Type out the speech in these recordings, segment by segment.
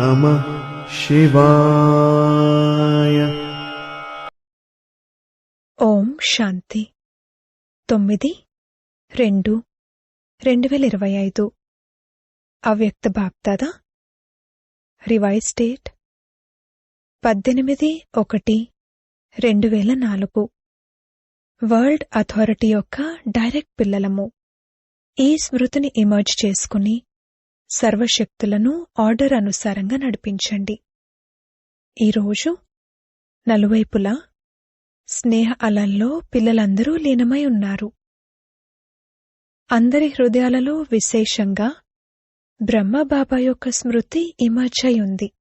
నమ శివాయ. ఓం శాంతి. తొమ్మిది రెండు రెండు వేల ఇరవై ఐదు. అవ్యక్త బాప్దాదా రివైజ్ డేట్. పద్దెనిమిది ఒకటి రెండు వేల నాలుగు. వరల్డ్ అథారిటీ యొక్క డైరెక్ట్ పిల్లలము. ఈ స్మృతిని ఎమర్జ్ చేసుకుని సర్వశక్తులను ఆర్డర్ అనుసారంగా నడిపించండి. ఈరోజు నలువైపులా స్నేహ అలల్లో పిల్లలందరూ లీనమై ఉన్నారు. అందరి హృదయాలలో విశేషంగా బ్రహ్మబాబా యొక్క స్మృతి ఇమర్చై ఉంది.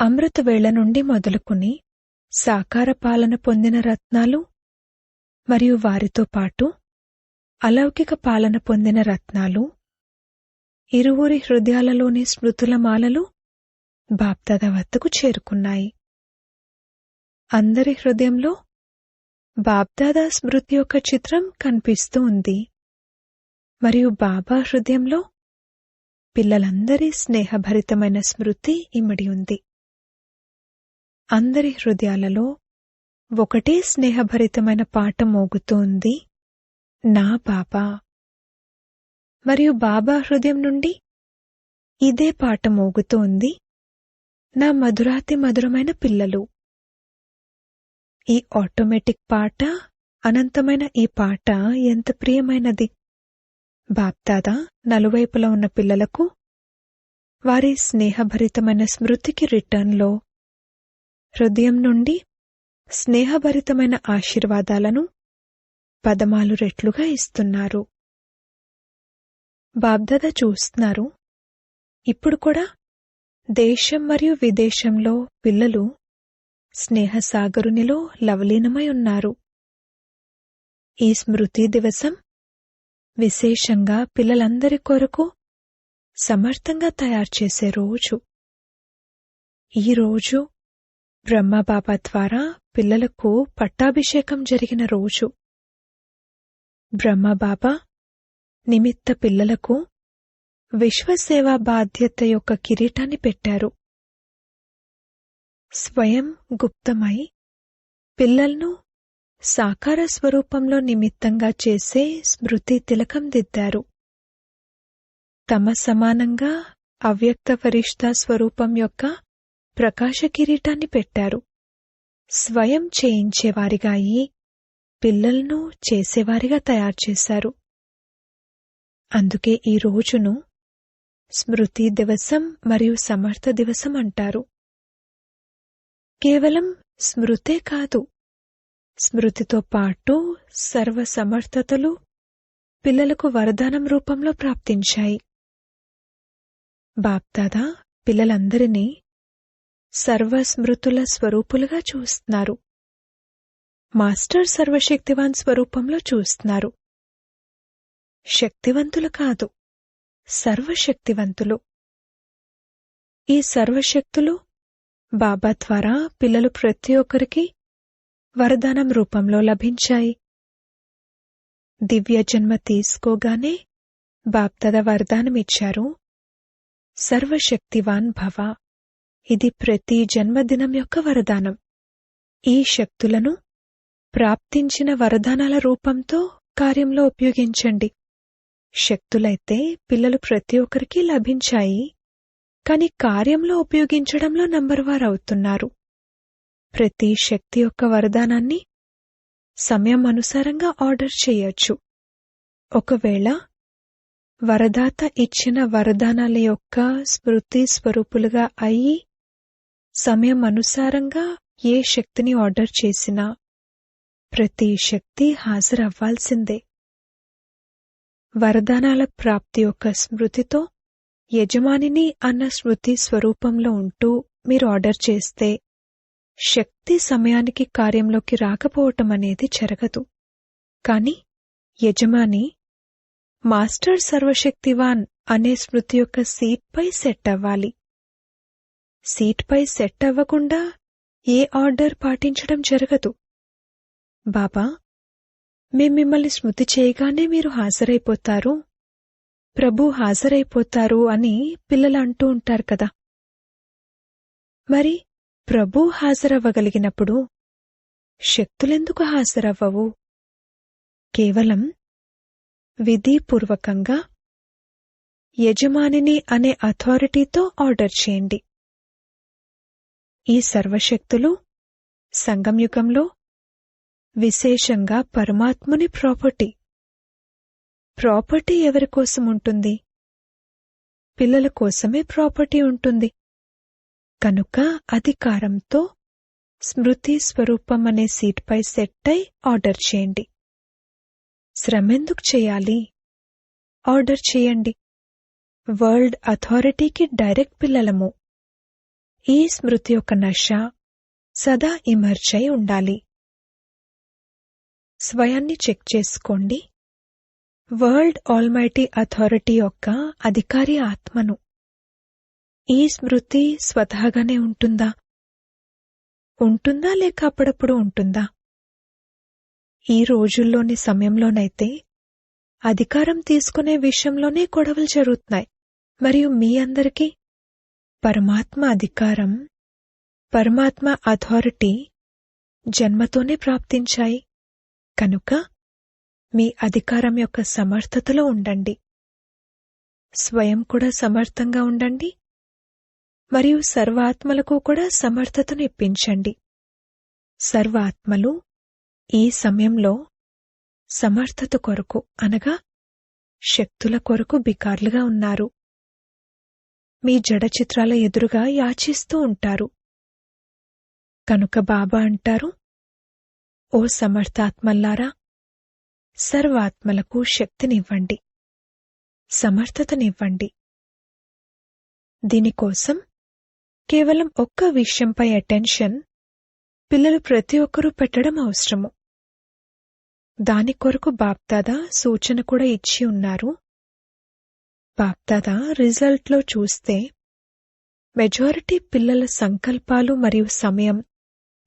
అమృత వేళ నుండి మొదలుకుని సాకార పాలన పొందిన రత్నాలు మరియు వారితో పాటు అలౌకిక పాలన పొందిన రత్నాలు ఇరువురి హృదయాలలోని స్మృతుల మాలలు బాప్దాద వద్దకు చేరుకున్నాయి. అందరి హృదయంలో బాబ్దాదా స్మృతి యొక్క చిత్రం కనిపిస్తూ ఉంది. మరియు బాబా హృదయంలో పిల్లలందరి స్నేహభరితమైన స్మృతి ఇమిడి ఉంది. అందరి హృదయాలలో ఒకటే స్నేహభరితమైన పాట మోగుతూ ఉంది నా బాబా. మరియు బాబా హృదయం నుండి ఇదే పాట మోగుతూ ఉంది నా మధురాతి మధురమైన పిల్లలు. ఈ ఆటోమేటిక్ పాట అనంతమైన ఈ పాట ఎంత ప్రియమైనది. బాప్దాదా నలువైపులా ఉన్న పిల్లలకు వారి స్నేహభరితమైన స్మృతికి రిటర్న్లో హృదయం నుండి స్నేహభరితమైన ఆశీర్వాదాలను పదమాలు రెట్లుగా ఇస్తున్నారు. బాబ్దాదా చూస్తున్నారు. ఇప్పుడు కూడా దేశం మరియు విదేశంలో పిల్లలు స్నేహసాగరునిలో లవలీనమై ఉన్నారు. ఈ స్మృతి దివసం విశేషంగా పిల్లలందరి కొరకు సమర్థంగా తయారు చేసే రోజు. ఈ రోజు బ్రహ్మబాబా ద్వారా పిల్లలకు పట్టాభిషేకం జరిగిన రోజు. బ్రహ్మబాబా నిమిత్త పిల్లలకు విశ్వసేవా బాధ్యత యొక్క కిరీటాన్ని పెట్టారు. స్వయం గుప్తమై పిల్లలను సాకార స్వరూపంలో నిమిత్తంగా చేసే స్మృతి తిలకం దిద్దారు. తమ సమానంగా అవ్యక్త ఫరిష్ట స్వరూపం యొక్క ప్రకాశ కిరీటాన్ని పెట్టారు. స్వయం చేయించేవారిగా అయి పిల్లలను చేసేవారిగా తయారు చేశారు. అందుకే ఈ రోజును స్మృతి దివసం మరియు సమర్థ దివసం అంటారు. కేవలం స్మృతే కాదు స్మృతితో పాటు సర్వ సమర్థతలు పిల్లలకు వరదానం రూపంలో ప్రాప్తించాయి. బాప్దాదా పిల్లలందరినీ సర్వస్మృతుల స్వరూపులుగా చూస్తున్నారు. మాస్టర్ సర్వశక్తివాన్ స్వరూపంలో చూస్తున్నారు. శక్తివంతులు కాదు. సర్వశక్తివంతులు. ఈ సర్వశక్తులు బాబా ద్వారా పిల్లలు ప్రతి ఒక్కరికి వరదానం రూపంలో లభించాయి. దివ్య జన్మ తీసుకోగానే బాప్తద వరదానమిచ్చారు. సర్వశక్తివాన్ భవ. ఇది ప్రతి జన్మదినం యొక్క వరదానం. ఈ శక్తులను ప్రాప్తించిన వరదానాల రూపంతో కార్యంలో ఉపయోగించండి. శక్తులైతే పిల్లలు ప్రతి ఒక్కరికి లభించాయి. కాని కార్యంలో ఉపయోగించడంలో నంబర్ వార్ అవుతున్నారు. ప్రతి శక్తి యొక్క వరదానాన్ని సమయం అనుసారంగా ఆర్డర్ చేయొచ్చు. ఒకవేళ వరదాత ఇచ్చిన వరదానాల యొక్క స్మృతి స్వరూపులుగా అయి సమయం అనుసారంగా ఏ శక్తిని ఆర్డర్ చేసినా ప్రతి శక్తి హాజరవ్వాల్సిందే. వరదానాల ప్రాప్తి యొక్క స్మృతితో యజమానిని అన్న స్మృతి స్వరూపంలో ఉంటూ మీరు ఆర్డర్ చేస్తే శక్తి సమయానికి కార్యంలోకి రాకపోవటం అనేది జరగదు. కాని యజమాని మాస్టర్ సర్వశక్తివాన్ అనే స్మృతి యొక్క సీట్పై సెట్ అవ్వాలి. సీట్పై సెట్ అవ్వకుండా ఏ ఆర్డర్ పాటించడం జరగదు. బాబా మేం మిమ్మల్ని స్మృతి చేయగానే మీరు హాజరైపోతారు. ప్రభు హాజరైపోతారు అని పిల్లలు అంటూ ఉంటారు కదా. మరి ప్రభు హాజరవ్వగలిగినప్పుడు శక్తులెందుకు హాజరవ్వవు? కేవలం విధిపూర్వకంగా యజమానిని అనే అథారిటీతో ఆర్డర్ చేయండి. ఈ సర్వశక్తులు సంగంయుగంలో విశేషంగా పరమాత్ముని ప్రాపర్టీ. ప్రాపర్టీ ఎవరి కోసం ఉంటుంది? పిల్లల కోసమే ప్రాపర్టీ ఉంటుంది. కనుక అధికారంతో స్మృతి స్వరూపం అనే సీట్పై సెట్ అయి ఆర్డర్ చేయండి. శ్రమెందుకు చేయాలి? ఆర్డర్ చేయండి. వరల్డ్ అథారిటీకి డైరెక్ట్ పిల్లలము. ఈ స్మృతి యొక్క నష సదా ఇమర్చై ఉండాలి. స్వయాన్ని చెక్ చేసుకోండి. వరల్డ్ ఆల్మైటీ అథారిటీ యొక్క అధికారి ఆత్మను. ఈ స్మృతి స్వతహాగానే ఉంటుందా? ఉంటుందా లేక అప్పుడప్పుడు ఉంటుందా? ఈ రోజుల్లోని సమయంలోనైతే అధికారం తీసుకునే విషయంలోనే గొడవలు జరుగుతున్నాయి. మరియు మీ అందరికీ పరమాత్మ అధికారం పరమాత్మ అథారిటీ జన్మతోనే ప్రాప్తించాయి. కనుక మీ అధికారం యొక్క సమర్థతలో ఉండండి. స్వయం కూడా సమర్థంగా ఉండండి. మరియు సర్వాత్మలకు కూడా సమర్థతను ఇప్పించండి. సర్వాత్మలు ఈ సమయంలో సమర్థత కొరకు అనగా శక్తుల కొరకు బికార్లుగా ఉన్నారు. మీ జడ చిత్రాల ఎదురుగా యాచిస్తూ ఉంటారు. కనుక బాబా అంటారు ఓ సమర్థాత్మల్లారా సర్వాత్మలకు శక్తినివ్వండి. సమర్థతనివ్వండి. దీనికోసం కేవలం ఒక్క విషయంపై అటెన్షన్ పిల్లలు ప్రతి ఒక్కరూ పెట్టడం అవసరము. దాని కొరకు బాప్దాదా సూచన కూడా ఇచ్చి ఉన్నారు. బాప్దాదా రిజల్ట్లో చూస్తే మెజారిటీ పిల్లల సంకల్పాలు మరియు సమయం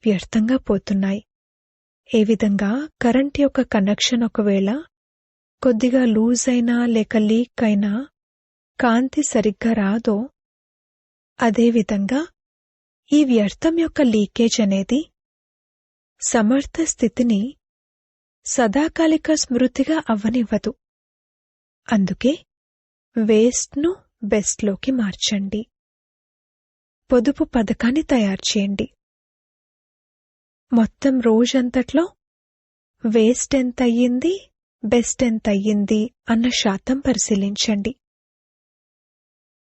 వ్యర్థంగా పోతున్నాయి. ఏ విధంగా కరెంట్ యొక్క కనెక్షన్ ఒకవేళ కొద్దిగా లూజ్ అయినా లేక లీక్ అయినా కాంతి సరిగ్గా రాదో అదేవిధంగా ఈ వ్యర్థం యొక్క లీకేజ్ అనేది సమర్థ స్థితిని సదాకాలిక స్మృతిగా అవ్వనివ్వదు. అందుకే వేస్ట్ను బెస్ట్లోకి మార్చండి. పొదుపు పథకాన్ని తయారు చేయండి. మొత్తం రోజంతట్లో వేస్ట్ ఎంత అయ్యింది బెస్ట్ ఎంత అయ్యింది అన్న శాతం పరిశీలించండి.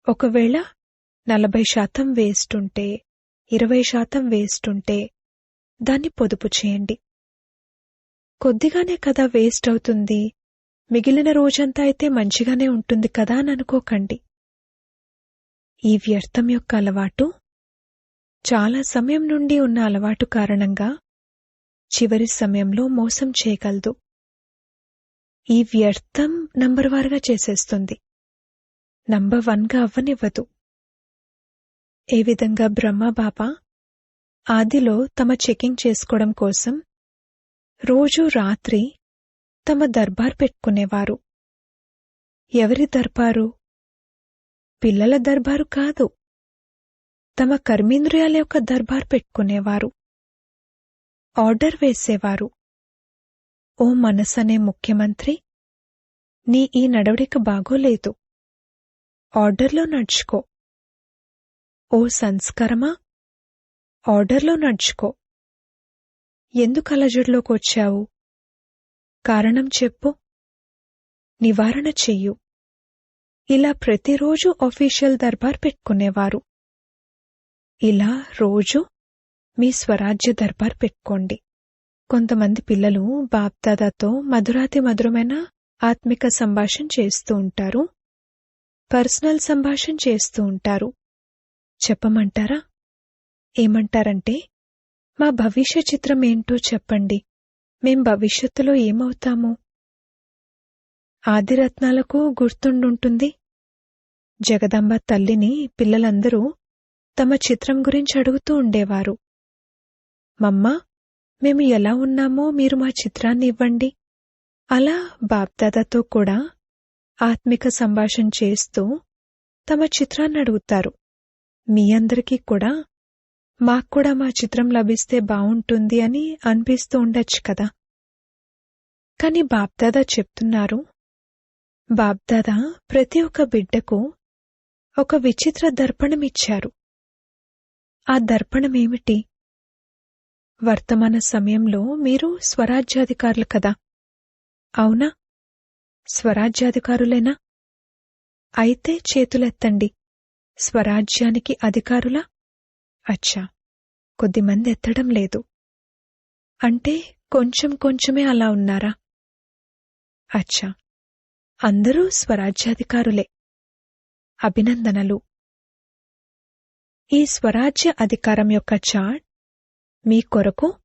ఒకవేళ నలభై శాతం వేస్ట్ ఉంటే ఇరవై శాతం వేస్ట్ ఉంటే దాన్ని పొదుపు చేయండి. కొద్దిగానే కదా వేస్ట్ అవుతుంది మిగిలిన రోజంతా అయితే మంచిగానే ఉంటుంది కదా అని అనుకోకండి. ఈ వ్యర్థం యొక్క అలవాటు చాలా సమయం నుండి ఉన్న అలవాటు కారణంగా చివరి సమయంలో మోసం చేయగలదు. ఈ వ్యర్థం నంబర్ వారుగా చేసేస్తుంది. నంబర్ వన్గా అవ్వనివ్వదు. ఏ విధంగా బ్రహ్మ బాబా ఆదిలో తమ చెకింగ్ చేసుకోవడం కోసం రోజూ రాత్రి తమ దర్బార్ పెట్టుకునేవారు. ఎవరి దర్బారు? పిల్లల దర్బారు కాదు. తమ కర్మేంద్రియాల యొక్క దర్బార్ పెట్టుకునేవారు. ఆర్డర్ వేసేవారు. ఓ మనసనే ముఖ్యమంత్రి నీ ఈ నడవడిక బాగోలేదు. ఆర్డర్లో నడుచుకో. ఓ సంస్కరమా? ఆర్డర్లో నడుచుకో. ఎందుకు అలజడిలోకి వచ్చావు? కారణం చెప్పు. నివారణ చెయ్యు. ఇలా ప్రతిరోజు ఆఫీషియల్ దర్బార్ పెట్టుకునేవారు. ఇలా రోజు మీ స్వరాజ్య దర్బార్ పెట్టుకోండి. కొంతమంది పిల్లలు బాప్దాదాతో మధురాతి మధురమైన ఆత్మిక సంభాషణ చేస్తూ ఉంటారు. పర్సనల్ సంభాషణ చేస్తూ ఉంటారు. చెప్పమంటారా? ఏమంటారంటే మా భవిష్య చిత్రం ఏంటో చెప్పండి. మేం భవిష్యత్తులో ఏమవుతాము? ఆదిరత్నాలకు గుర్తుండుంటుంది. జగదంబ తల్లిని పిల్లలందరూ తమ చిత్రం గురించి అడుగుతూ ఉండేవారు. మమ్మా మేము ఎలా ఉన్నామో మీరు మా చిత్రాన్ని ఇవ్వండి అలా బాప్దాదాతో కూడా ఆత్మిక సంభాషణ చేస్తూ తమ చిత్రాన్ని అడుగుతారు. మీ అందరికీ కూడా మాక్కూడా మా చిత్రం లభిస్తే బావుంటుంది అని అనిపిస్తూ ఉండొచ్చు కదా కాని బాప్దాదా చెప్తున్నారు బాప్దాదా ప్రతి ఒక్క బిడ్డకు ఒక విచిత్ర దర్పణమిచ్చారు. ఆ దర్పణమేమిటి? వర్తమాన సమయంలో మీరు స్వరాజ్యాధికారులు కదా? అవునా? స్వరాజ్యాధికారులేనా? అయితే చేతులెత్తండి. స్వరాజ్యానికి అధికారులా? అచ్చా కొద్దిమంది ఎత్తడం లేదు. అంటే కొంచెం కొంచెమే అలా ఉన్నారా? అచ్చా అందరూ స్వరాజ్యాధికారులే. అభినందనలు. ఈ స్వరాజ్య అధికారం యొక్క చాట్ మీ కొరకు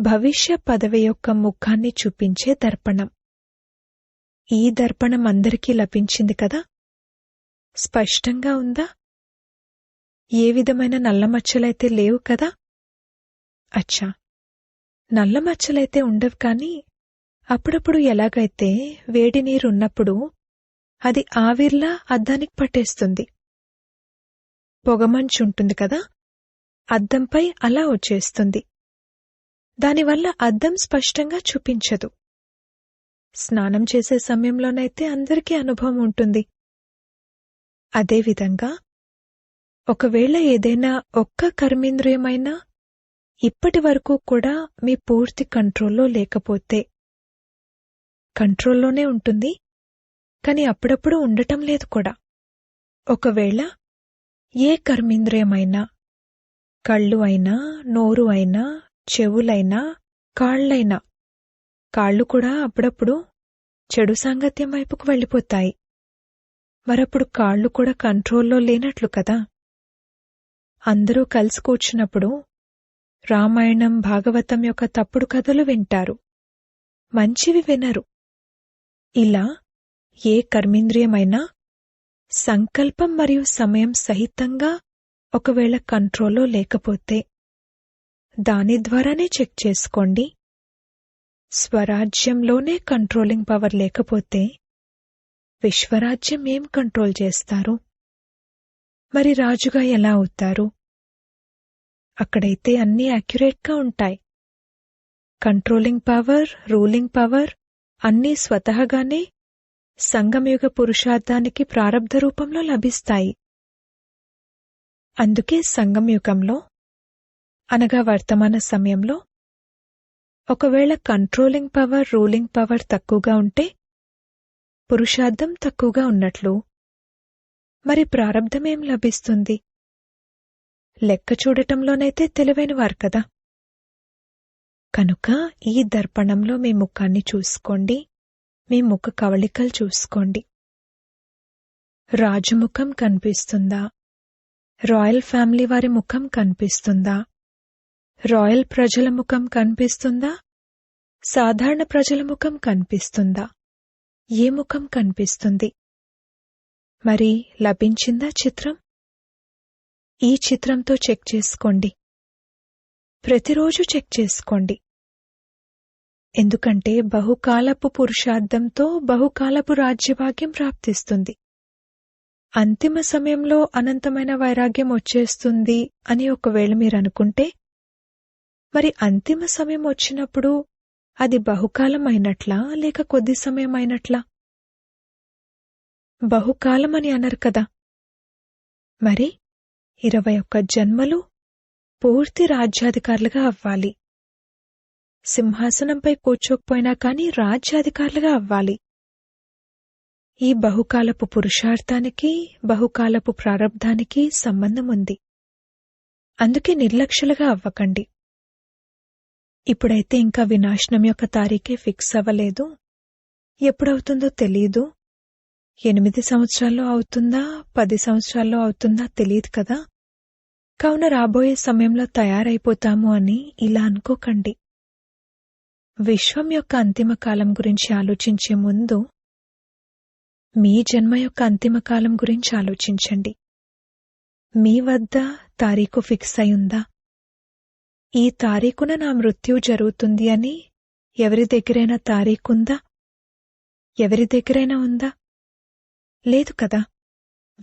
భవిష్య పదవి యొక్క ముఖాన్ని చూపించే దర్పణం. ఈ దర్పణం అందరికీ లభించింది కదా? స్పష్టంగా ఉందా? ఏ విధమైన నల్లమచ్చలైతే లేవు కదా? అచ్చా నల్లమచ్చలైతే ఉండవు కాని అప్పుడప్పుడు ఎలాగైతే వేడి నీరున్నప్పుడు అది ఆవిర్లా అద్దానికి పట్టేస్తుంది. పొగమంచు ఉంటుంది కదా? అద్దంపై అలా వచ్చేస్తుంది. దానివల్ల అద్దం స్పష్టంగా చూపించదు. స్నానం చేసే సమయంలోనైతే అందరికీ అనుభవం ఉంటుంది. అదేవిధంగా ఒకవేళ ఏదైనా ఒక్క కర్మేంద్రియమైనా ఇప్పటి వరకు కూడా మీ పూర్తి కంట్రోల్లో లేకపోతే కంట్రోల్లోనే ఉంటుంది. కాని అప్పుడప్పుడు ఉండటం లేదు కూడా. ఒకవేళ ఏ కర్మేంద్రియమైనా కళ్ళు అయినా నోరు అయినా చెవులైనా కాళ్ళైనా కాళ్ళు కూడా అప్పుడప్పుడు చెడు సాంగత్యం వైపుకు వెళ్ళిపోతాయి. మరప్పుడు కాళ్ళు కూడా కంట్రోల్లో లేనట్లు కదా? అందరూ కలిసి కూర్చున్నప్పుడు రామాయణం భాగవతం యొక్క తప్పుడు కథలు వింటారు. మంచివి వినరు. ఇలా ఏ కర్మేంద్రియమైనా సంకల్పం మరియు సమయం సహితంగా ఒకవేళ కంట్రోల్లో లేకపోతే దాని ద్వారానే చెక్ చేసుకోండి. స్వరాజ్యంలోనే కంట్రోలింగ్ పవర్ లేకపోతే విశ్వరాజ్యం ఏం కంట్రోల్ చేస్తారు? మరి రాజుగా ఎలా అవుతారు? అక్కడైతే అన్నీ యాక్యురేట్గా ఉంటాయి. కంట్రోలింగ్ పవర్ రూలింగ్ పవర్ అన్నీ స్వతహగానే సంగమయుగ పురుషార్థానికి ప్రారబ్ధ రూపంలో లభిస్తాయి. అందుకే సంగమయుగంలో అనగా వర్తమాన సమయంలో ఒకవేళ కంట్రోలింగ్ పవర్ రూలింగ్ పవర్ తక్కువగా ఉంటే పురుషార్థం తక్కువగా ఉన్నట్లు మరి ప్రారబ్ధమేం లభిస్తుంది? లెక్క చూడటంలోనైతే తెలివైనవారు కదా. కనుక ఈ దర్పణంలో మీ ముఖాన్ని చూసుకోండి. మీ ముఖ కవళికలు చూసుకోండి. రాజుముఖం కనిపిస్తుందా? రాయల్ ఫ్యామిలీ వారి ముఖం కనిపిస్తుందా? రాయల్ ప్రజల ముఖం కనిపిస్తుందా? సాధారణ ప్రజల ముఖం కనిపిస్తుందా? ఏ ముఖం కనిపిస్తుంది? మరి లభించిందా చిత్రం? ఈ చిత్రంతో చెక్ చేసుకోండి. ప్రతిరోజు చెక్ చేసుకోండి. ఎందుకంటే బహుకాలపు పురుషార్థంతో బహుకాలపు రాజ్యభాగ్యం ప్రాప్తిస్తుంది. అంతిమ సమయంలో అనంతమైన వైరాగ్యం వచ్చేస్తుంది అని ఒకవేళ మీరు అనుకుంటే మరి అంతిమ సమయం వచ్చినప్పుడు అది బహుకాలం అయినట్లా లేక కొద్ది సమయం అయినట్లా బహుకాలం అని అనరు కదా. మరి ఇరవై ఒక్క జన్మలు పూర్తి రాజ్యాధికారులుగా అవ్వాలి. సింహాసనంపై కూర్చోకపోయినా కాని రాజ్యాధికారులుగా అవ్వాలి. ఈ బహుకాలపు పురుషార్థానికి బహుకాలపు ప్రారంధానికి సంబంధం ఉంది అందుకే నిర్లక్ష్యులుగా అవ్వకండి. ఇప్పుడైతే ఇంకా వినాశనం యొక్క తారీఖే ఫిక్స్ అవ్వలేదు. ఎప్పుడవుతుందో తెలియదు ఎనిమిది సంవత్సరాల్లో అవుతుందా పది సంవత్సరాల్లో అవుతుందా తెలియదు కదా. కావున రాబోయే సమయంలో తయారైపోతాము అని ఇలా అనుకోకండి. విశ్వం యొక్క అంతిమ కాలం గురించి ఆలోచించే ముందు మీ జన్మ యొక్క అంతిమ కాలం గురించి ఆలోచించండి. మీ వద్ద తారీఖు ఫిక్స్ అయిందా ఈ తారీఖున నా మృత్యు జరుగుతుంది అని ఎవరి దగ్గరైనా తారీఖుందా? ఎవరి దగ్గరైనా ఉందా? లేదు కదా.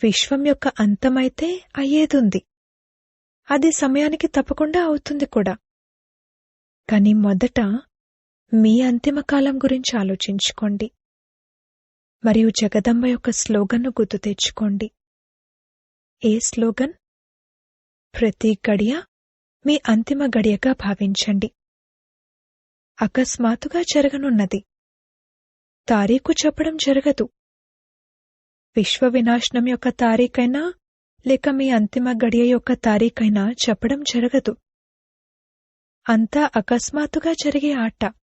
విశ్వం యొక్క అంతమైతే అయ్యేదుంది. అది సమయానికి తప్పకుండా అవుతుంది కూడా. కాని మొదట మీ అంతిమ కాలం గురించి ఆలోచించుకోండి. మరియు జగదంబ యొక్క స్లోగన్ను గుర్తు తెచ్చుకోండి. ఏ స్లోగన్? ప్రతి గడియ మీ అంతిమ గడియగా భావించండి. అకస్మాత్తుగా జరగనున్నది. తారీఖు చెప్పడం జరగదు. విశ్వ వినాశనం యొక్క తారీఖైనా లేక మీ అంతిమ గడియ యొక్క తారీఖైనా చెప్పడం జరగదు. అంతా అకస్మాత్తుగా జరిగే ఆట.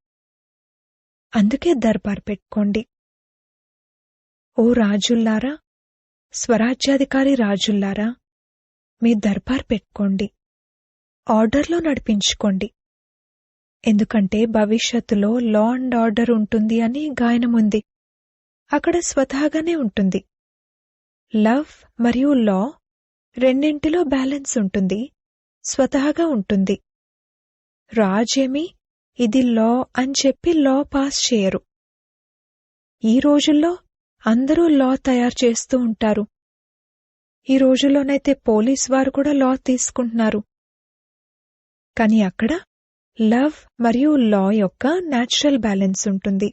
అందుకే దర్బార్ పెట్టుకోండి. ఓ రాజుల్లారా స్వరాజ్యాధికారి రాజుల్లారా మీ దర్బార్ పెట్టుకోండి. ఆర్డర్లో నడిపించుకోండి. ఎందుకంటే భవిష్యత్తులో లా అండ్ ఆర్డర్ ఉంటుంది అని గాయనముంది. అక్కడ స్వతహాగానే ఉంటుంది. లవ్ మరియు లా రెండింటిలో బ్యాలెన్స్ ఉంటుంది. స్వతహాగా ఉంటుంది. రాజేమీ ఇది లా అని చెప్పి లా పాస్ చేయరు. ఈ రోజుల్లో అందరూ లా తయారు చేస్తూ ఉంటారు. ఈ రోజుల్లోనైతే పోలీస్ వారు కూడా లా తీసుకుంటున్నారు. కానీ అక్కడ లవ్ మరియు లా యొక్క న్యాచురల్ బ్యాలెన్స్ ఉంటుంది.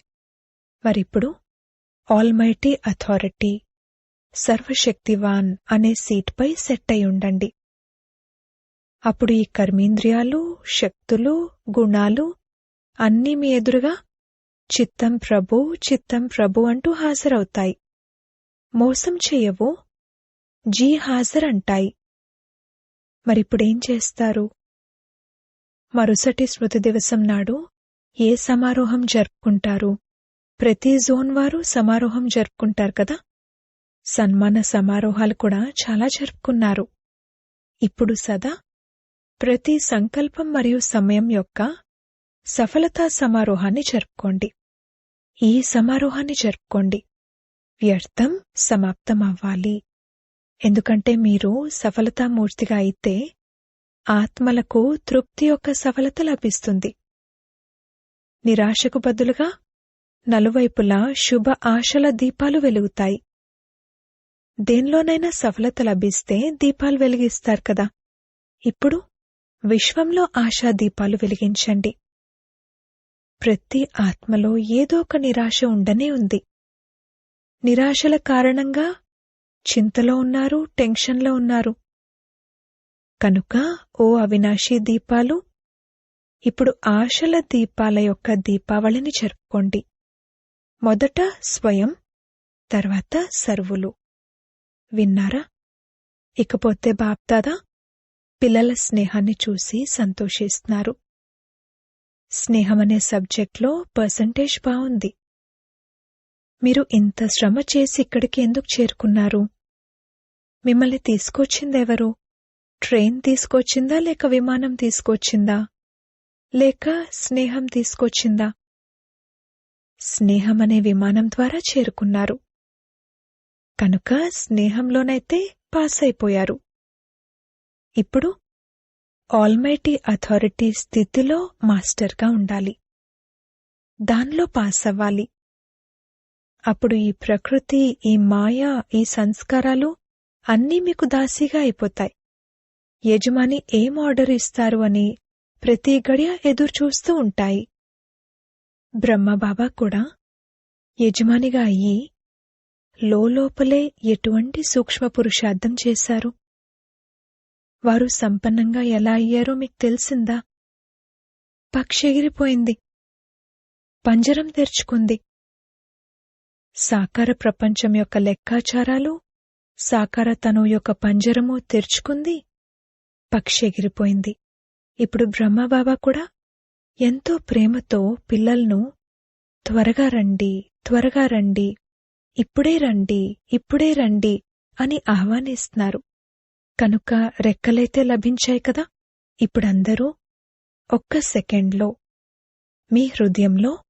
మరిప్పుడు ఆల్మైటీ అథారిటీ సర్వశక్తివాన్ అనే సీట్పై సెట్ అయి ఉండండి. అప్పుడు ఈ కర్మేంద్రియాలు శక్తులు గుణాలు అన్నీ మీ ఎదురుగా? చిత్తం ప్రభు చిత్తం ప్రభు అంటూ హాజరవుతాయి. మోసం చేయవు? జీ హాజరంటాయి. మరిప్పుడేం చేస్తారు? మరుసటి స్మృతి దివసం నాడు ఏ సమారోహం జరుపుకుంటారు? ప్రతి జోన్ వారు సమారోహం జరుపుకుంటారు కదా? సన్మాన సమారోహాలు కూడా చాలా జరుపుకున్నారు. ఇప్పుడు సదా ప్రతి సంకల్పం మరియు సమయం యొక్క సఫలతా సమారోహాన్ని జరుపుకోండి. ఈ సమారోహాన్ని జరుపుకోండి. వ్యర్థం సమాప్తం అవ్వాలి ఎందుకంటే మీరు సఫలతామూర్తిగా అయితే ఆత్మలకు తృప్తి యొక్క సఫలత లభిస్తుంది. నిరాశకు బదులుగా నలువైపులా శుభ ఆశల దీపాలు వెలుగుతాయి. దేనిలోనైనా సఫలత లభిస్తే దీపాలు వెలిగిస్తారు కదా. ఇప్పుడు విశ్వంలో ఆశా దీపాలు వెలిగించండి. ప్రతి ఆత్మలో ఏదో ఒక నిరాశ ఉండనే ఉంది. నిరాశల కారణంగా చింతలో ఉన్నారు టెన్షన్లో ఉన్నారు. కనుక ఓ అవినాశీ దీపాలు ఇప్పుడు ఆశల దీపాల యొక్క దీపావళిని జరుపుకోండి. మొదట స్వయం తర్వాత సర్వులు. విన్నారా? ఇకపోతే బాప్దాదా పిల్లల స్నేహాన్ని చూసి సంతోషిస్తున్నారు. స్నేహమనే సబ్జెక్ట్లో పర్సంటేజ్ బాగుంది మీరు ఇంత శ్రమ చేసి ఇక్కడికి ఎందుకు చేరుకున్నారు? మిమ్మల్ని తీసుకొచ్చిందెవరు? ట్రైన్ తీసుకొచ్చిందా లేక విమానం తీసుకొచ్చిందా? లేక స్నేహం తీసుకొచ్చిందా? స్నేహమనే విమానం ద్వారా చేరుకున్నారు. కనుక స్నేహంలోనైతే పాస్ అయిపోయారు ఇప్పుడు ఆల్మైటీ అథారిటీ స్థితిలో మాస్టర్గా ఉండాలి. దానిలో పాస్ అవ్వాలి. అప్పుడు ఈ ప్రకృతి ఈ మాయ ఈ సంస్కారాలు అన్నీ మీకు దాసీగా అయిపోతాయి. యజమాని ఏం ఆర్డర్ ఇస్తారు అని ప్రతి గడియ ఎదురుచూస్తూ ఉంటాయి. బ్రహ్మబాబా కూడా యజమానిగా అయ్యి లోపలే ఎటువంటి సూక్ష్మ పురుషార్థం చేశారు? వారు సంపన్నంగా ఎలా అయ్యారో మీకు తెలిసిందా? పక్షి ఎగిరిపోయింది పంజరం తెరుచుకుంది. సాకార ప్రపంచం యొక్క లెక్కాచారాలు సాకార తను యొక్క పంజరము తెరుచుకుంది పక్షి ఎగిరిపోయింది ఇప్పుడు బ్రహ్మబాబా కూడా ఎంతో ప్రేమతో పిల్లలను త్వరగా రండి త్వరగా రండి ఇప్పుడే రండి ఇప్పుడే రండి అని ఆహ్వానిస్తున్నారు. కనుక రెక్కలైతే లభించాయి కదా? ఇప్పుడందరూ ఒక్క సెకండ్లో మీ హృదయంలో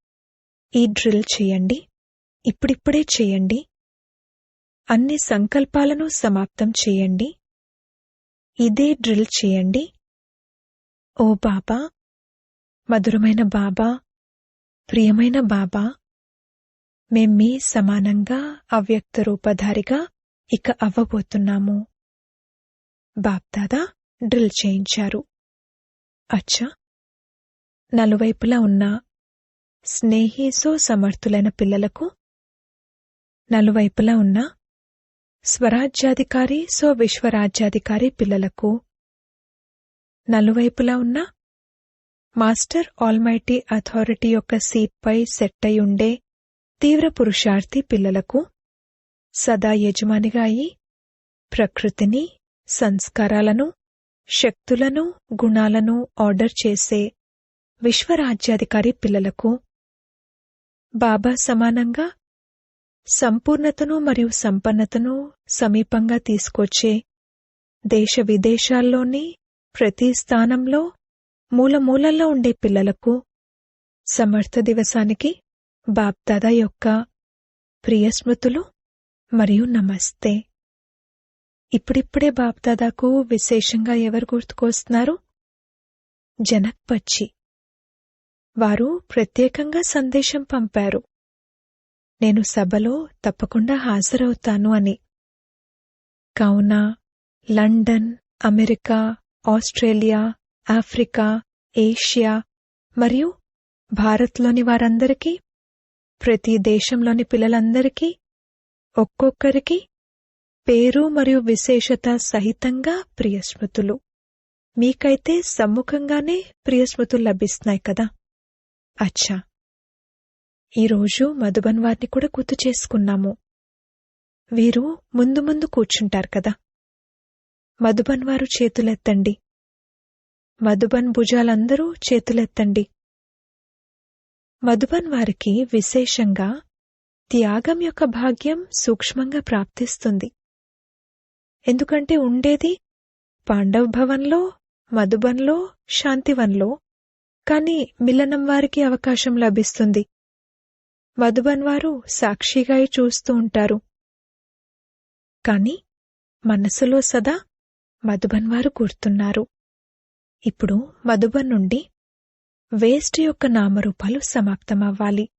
ఈ డ్రిల్ చేయండి. ఇప్పుడిప్పుడే చేయండి. అన్ని సంకల్పాలను సమాప్తం చేయండి. ఇదే డ్రిల్ చేయండి. ఓ బాబా మధురమైన బాబా ప్రియమైన బాబా మేం మీ సమానంగా అవ్యక్త రూపధారిగా ఇక అవ్వబోతున్నాము. బాప్దాదా డ్రిల్ చేయించారు. అచ్చా! నలువైపులా ఉన్న స్నేహేసో సమర్థులైన పిల్లలకు నలువైపులా ఉన్న స్వరాజ్యాధికారి సో విశ్వరాజ్యాధికారి పిల్లలకు నలువైపులా ఉన్న మాస్టర్ ఆల్మైటీ అథారిటీ యొక్క సీట్పై సెట్ అయి ఉండే తీవ్ర పురుషార్థి పిల్లలకు సదా యజమానిగా అయి ప్రకృతిని సంస్కారాలను శక్తులను గుణాలను ఆర్డర్ చేసే విశ్వరాజ్యాధికారి పిల్లలకు బాబా సమానంగా సంపూర్ణతను మరియు సంపన్నతను సమీపంగా తీసుకొచ్చే దేశ విదేశాల్లోని ప్రతి స్థానంలో మూలమూలల్లో ఉండే పిల్లలకు సమర్థ దివసానికి బాప్దాదా యొక్క ప్రియ స్మృతులు మరియు నమస్తే. ఇప్పుడిప్పుడే బాప్దాదాకు విశేషంగా ఎవరు గుర్తుకొస్తున్నారు? జనక్ పచ్చి వారు ప్రత్యేకంగా సందేశం పంపారు. నేను సభలో తప్పకుండా హాజరవుతాను అని. కావున London America Australia Africa Asia మరియు భారత్లోని వారందరికీ ప్రతి దేశంలోని పిల్లలందరికీ ఒక్కొక్కరికి పేరు మరియు విశేషత సహితంగా ప్రియస్మృతులు. మీకైతే సమ్ముఖంగానే ప్రియస్మృతులు లభిస్తున్నాయి కదా? అచ్చా. ఈరోజు మధుబన్ వారిని కూడా గుర్తు చేసుకున్నాము. వీరు ముందు ముందు కూర్చుంటారు కదా? మధుబన్ వారు చేతులెత్తండి. మధుబన్ భుజాలందరూ చేతులెత్తండి. మధుబన్ వారికి విశేషంగా త్యాగం యొక్క భాగ్యం సూక్ష్మంగా ప్రాప్తిస్తుంది. ఎందుకంటే ఉండేది పాండవ్ భవన్లో మధుబన్లో శాంతివన్లో. కాని మిలనం వారికి అవకాశం లభిస్తుంది. మధుబన్ వారు సాక్షిగా చూస్తూ ఉంటారు. కాని మనసులో సదా మధుబన్ వారు గుర్తున్నారు ఇప్పుడు మధుబన్ నుండి వేస్ట్ యొక్క నామరూపాలు సమాప్తమవ్వాలి.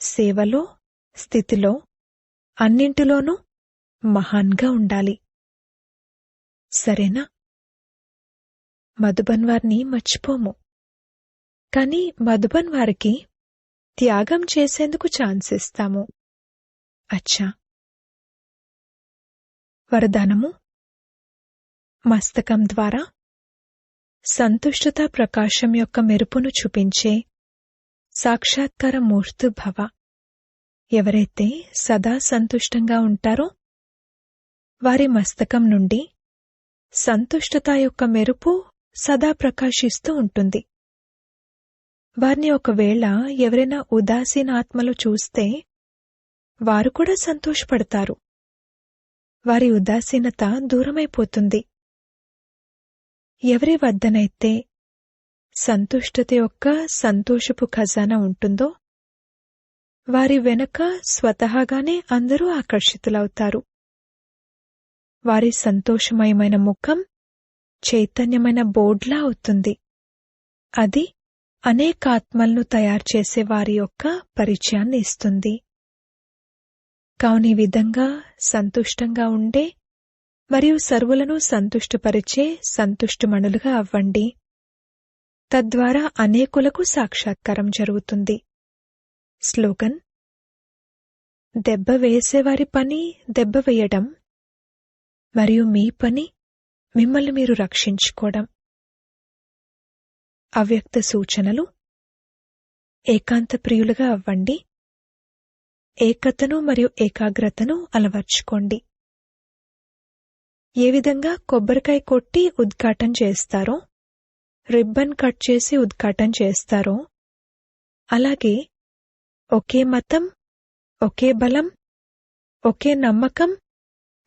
సేవలో స్థితిలో అన్నింటిలోనూ మహాన్గా ఉండాలి. సరేనా? మధుబన్ వారిని మర్చిపోము. కాని మధుబన్ వారికి త్యాగం చేసేందుకు ఛాన్స్ ఇస్తాము. అచ్చా. వరదానము? మస్తకం ద్వారా? సంతుష్టత ప్రకాశం యొక్క మెరుపును చూపించే సాక్షాత్కార మూర్తు భవ. ఎవరైతే సదా సంతుష్టంగా ఉంటారో వారి మస్తకం నుండి సంతుష్టత యొక్క మెరుపు సదా ప్రకాశిస్తూ ఉంటుంది. వారిని ఒకవేళ ఎవరైనా ఉదాసీన ఆత్మలు చూస్తే వారు కూడా సంతోషపడతారు. వారి ఉదాసీనత దూరమైపోతుంది. ఎవరి వద్దనైతే సంతుష్టత యొక్క సంతోషపు ఖజానా ఉంటుందో వారి వెనక స్వతహాగానే అందరూ ఆకర్షితులవుతారు. వారి సంతోషమయమైన ముఖం చైతన్యమైన బోర్డ్లా అవుతుంది. అది అనేక ఆత్మలను తయారు చేసే వారి యొక్క పరిచయాన్ని ఇస్తుంది. కావున ఈ విధంగా సంతుష్టంగా ఉండే మరియు సర్వులను సంతుష్టపరిచే సంతుష్టమణులుగా అవ్వండి. తద్వారా అనేకులకు సాక్షాత్కారం జరుగుతుంది. స్లోగన్ దెబ్బ వేసేవారి పని దెబ్బ వేయడం. మరియు మీ పని మిమ్మల్ని మీరు రక్షించుకోవడం. అవ్యక్త సూచనలు. ఏకాంత ప్రియులుగా అవ్వండి. ఏకతను మరియు ఏకాగ్రతను అలవర్చుకోండి. ఏ విధంగా కొబ్బరికాయ కొట్టి ఉద్ఘాటన చేస్తారో రిబ్బన్ కట్ చేసి ఉద్ఘాటన చేస్తారో అలాగే ఒకే మతం ఒకే బలం ఒకే నమ్మకం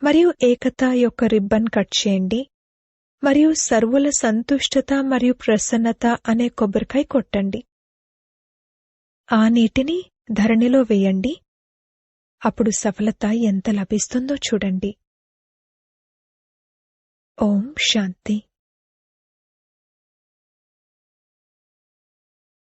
మరియు ఏకత యొక్క రిబ్బన్ కట్ చేయండి. మరియు సర్వుల సంతుష్టత మరియు ప్రసన్నత అనే కొబ్బరికాయ కొట్టండి. ఆ నీటిని ధరణిలో వేయండి. అప్పుడు సఫలత ఎంత లభిస్తుందో చూడండి. ఓం శాంతి.